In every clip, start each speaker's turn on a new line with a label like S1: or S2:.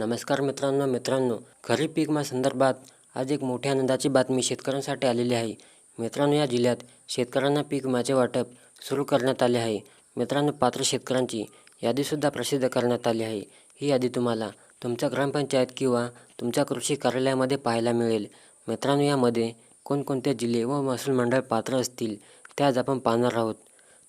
S1: नमस्कार मित्रांनो मित्रांनो. खरीप पिकमा संदर्भात आज एक मोठ्या आनंदाची बातमी शेतकऱ्यांसाठी आलेली आहे. मित्रांनो या जिल्ह्यात शेतकऱ्यांना पीक विम्याचे वाटप सुरू करण्यात आले आहे. मित्रांनो पात्र शेतकऱ्यांची यादीसुद्धा प्रसिद्ध करण्यात आली आहे. ही यादी तुम्हाला तुमच्या ग्रामपंचायत किंवा तुमच्या कृषी कार्यालयामध्ये पाहायला मिळेल. मित्रांनो यामध्ये कोणकोणते जिल्हे व महसूल मंडळ पात्र असतील ते आज आपण पाहणार आहोत.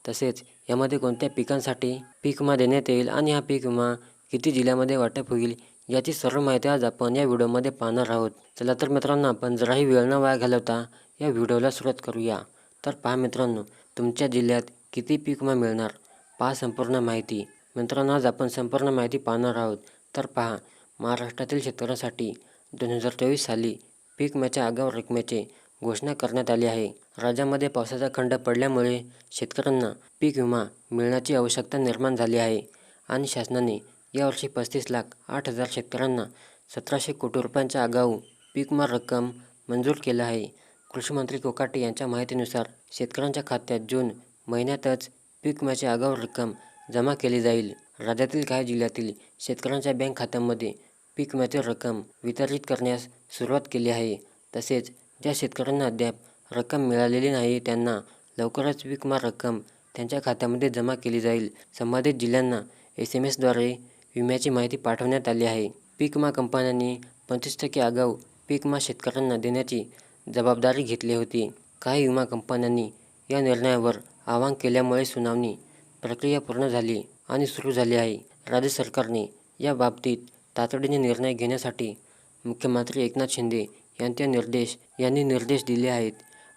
S1: तसेच यामध्ये कोणत्या पिकांसाठी पीक विमा देण्यात येईल आणि हा पीक विमा किती जिल्ह्यामध्ये वाटप होईल याची सर्व माहिती आज आपण या व्हिडिओमध्ये पाहणार आहोत. चला तर मित्रांनो आपण जराही वेळ न वाया घालवता या व्हिडिओला सुरुवात करूया. तर पहा मित्रांनो तुमच्या जिल्ह्यात किती पीक विमा मिळणार? पहा संपूर्ण माहिती. मित्रांनो आज आपण संपूर्ण माहिती पाहणार आहोत. तर पहा महाराष्ट्रातील शेतकऱ्यांसाठी दोन हजार चोवीस साली पीक विम्याच्या आगाऊ रकमेचे घोषणा करण्यात आली आहे. राज्यामध्ये पावसाचा खंड पडल्यामुळे शेतकऱ्यांना पीक विमा मिळण्याची आवश्यकता निर्माण झाली आहे आणि शासनाने यावर्षी पस्तीस लाख आठ हजार शेतकऱ्यांना सतराशे कोटी रुपयांच्या आगाऊ पीक रक्कम मंजूर केलं आहे. कृषीमंत्री कोकाटे यांच्या माहितीनुसार शेतकऱ्यांच्या खात्यात जून महिन्यातच पीक विम्याची आगाऊ रक्कम जमा केली जाईल. राज्यातील काही जिल्ह्यातील शेतकऱ्यांच्या बँक खात्यांमध्ये पीक विम्याची रक्कम वितरित करण्यास सुरुवात केली आहे. तसेच ज्या शेतकऱ्यांना अद्याप रक्कम मिळालेली नाही त्यांना लवकरच पीक विमा रक्कम त्यांच्या खात्यामध्ये जमा केली जाईल. संबंधित जिल्ह्यांना एस एम एसद्वारे विम्याची माहिती पाठवण्यात आली आहे. पीक विमा कंपन्यांनी पंचवीस टक्के आगाऊ पीक विमा शेतकऱ्यांना देण्याची जबाबदारी घेतली होती. काही विमा कंपन्यांनी या निर्णयावर आवाहन केल्यामुळे सुनावणी प्रक्रिया पूर्ण झाली आणि सुरू झाली आहे. राज्य सरकारने या बाबतीत तातडीने निर्णय घेण्यासाठी मुख्यमंत्री एकनाथ शिंदे यांचे निर्देश यांनी निर्देश दिले आहेत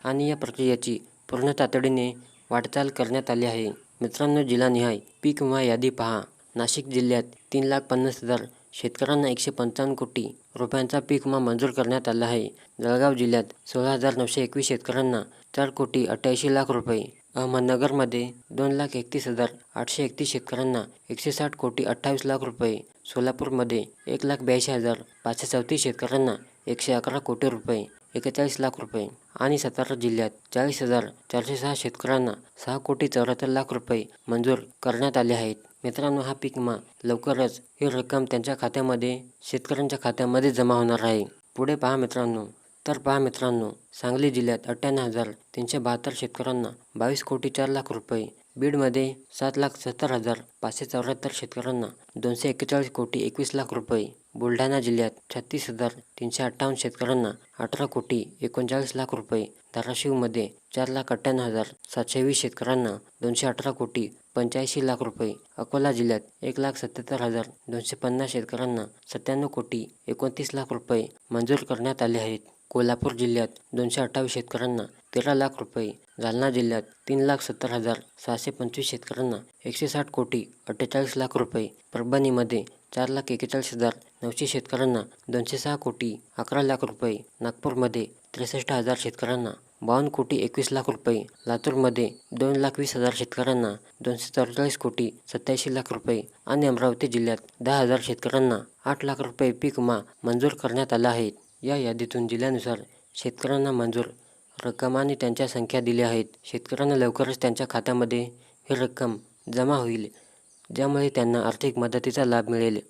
S1: आणि या प्रक्रियेची पूर्ण तातडीने वाटचाल करण्यात आली आहे. मित्रांनो जिल्हानिहाय पीक विमा यादी पहा. नाशिक जिल्ह्यात तीन लाख पन्नास हजार शेतकऱ्यांना एकशे पंचावन्न कोटी रुपयांचा पीक विमा मंजूर करण्यात आला आहे. जळगाव जिल्ह्यात सोळा हजार नऊशे एकवीस शेतकऱ्यांना चार कोटी अठ्ठ्याऐंशी लाख रुपये अहमदनगरमध्ये दोन लाख एकतीस हजार आठशे एकतीस शेतकऱ्यांना एकशे साठ कोटी अठ्ठावीस लाख रुपये सोलापूरमध्ये एक लाख ब्याऐंशी हजार पाचशे चौतीस शेतकऱ्यांना एकशे अकरा कोटी रुपये एकेचाळीस लाख रुपये आणि सातारा जिल्ह्यात चाळीस हजार चारशे सहा शेतकऱ्यांना सहा कोटी चौऱ्याहत्तर लाख रुपये मंजूर करण्यात आले आहेत. मित्रांनो हा पीक विमा लवकरच ही रक्कम त्यांच्या खात्यामध्ये शेतकऱ्यांच्या खात्यामध्ये जमा होणार आहे. पुढे पहा मित्रांनो. तर पहा मित्रांनो सांगली जिल्ह्यात अठ्ठ्याण्णव हजार तीनशे बहात्तर शेतकऱ्यांना बावीस कोटी चार लाख रुपये बीडमध्ये सात लाख सत्तर हजार पाचशे चौऱ्याहत्तर शेतकऱ्यांना दोनशे एक्केचाळीस कोटी एकवीस लाख रुपये बुलढाणा जिल्ह्यात छत्तीस हजार तीनशे अठ्ठावन्न शेतकऱ्यांना अठरा कोटी एकोणचाळीस लाख रुपये धाराशिवमध्ये चार लाख अठ्ठ्याण्णव हजार सातशे वीस शेतकऱ्यांना दोनशे अठरा कोटी पंच्याऐंशी लाख रुपये. अकोला जिल्ह्यात एक लाख सत्याहत्तर हजार दोनशे पन्नास शेतकऱ्यांना सत्त्याण्णव कोटी एकोणतीस लाख रुपये मंजूर करण्यात आले आहेत. कोल्हापूर जिल्ह्यात दोनशे अठ्ठावीस शेतकऱ्यांना तेरा लाख रुपये जालना जिल्ह्यात तीन लाख सत्तर हजार सहाशे पंचवीस शेतकऱ्यांना एकशे साठ कोटी अठ्ठेचाळीस लाख रुपये परभणीमध्ये चार लाख एकेचाळीस हजार नऊशे शेतकऱ्यांना दोनशे सहा कोटी अकरा लाख रुपये नागपूरमध्ये त्रेसष्ट हजार शेतकऱ्यांना बावन्न कोटी एकवीस लाख रुपये. लातूरमध्ये दोन लाख वीस हजार शेतकऱ्यांना दोनशे चौवेचाळीस कोटी सत्याऐंशी लाख रुपये आणि अमरावती जिल्ह्यात दहा हजार शेतकऱ्यांना आठ लाख रुपये पीक विमा मंजूर करण्यात आला आहे. या यादीतून जिल्ह्यानुसार शेतकऱ्यांना मंजूर रक्कम आणि त्यांच्या संख्या दिल्या आहेत. शेतकऱ्यांना लवकरच त्यांच्या खात्यामध्ये ही रक्कम जमा होईल ज्यामुळे त्यांना आर्थिक मदतीचा लाभ मिळेल.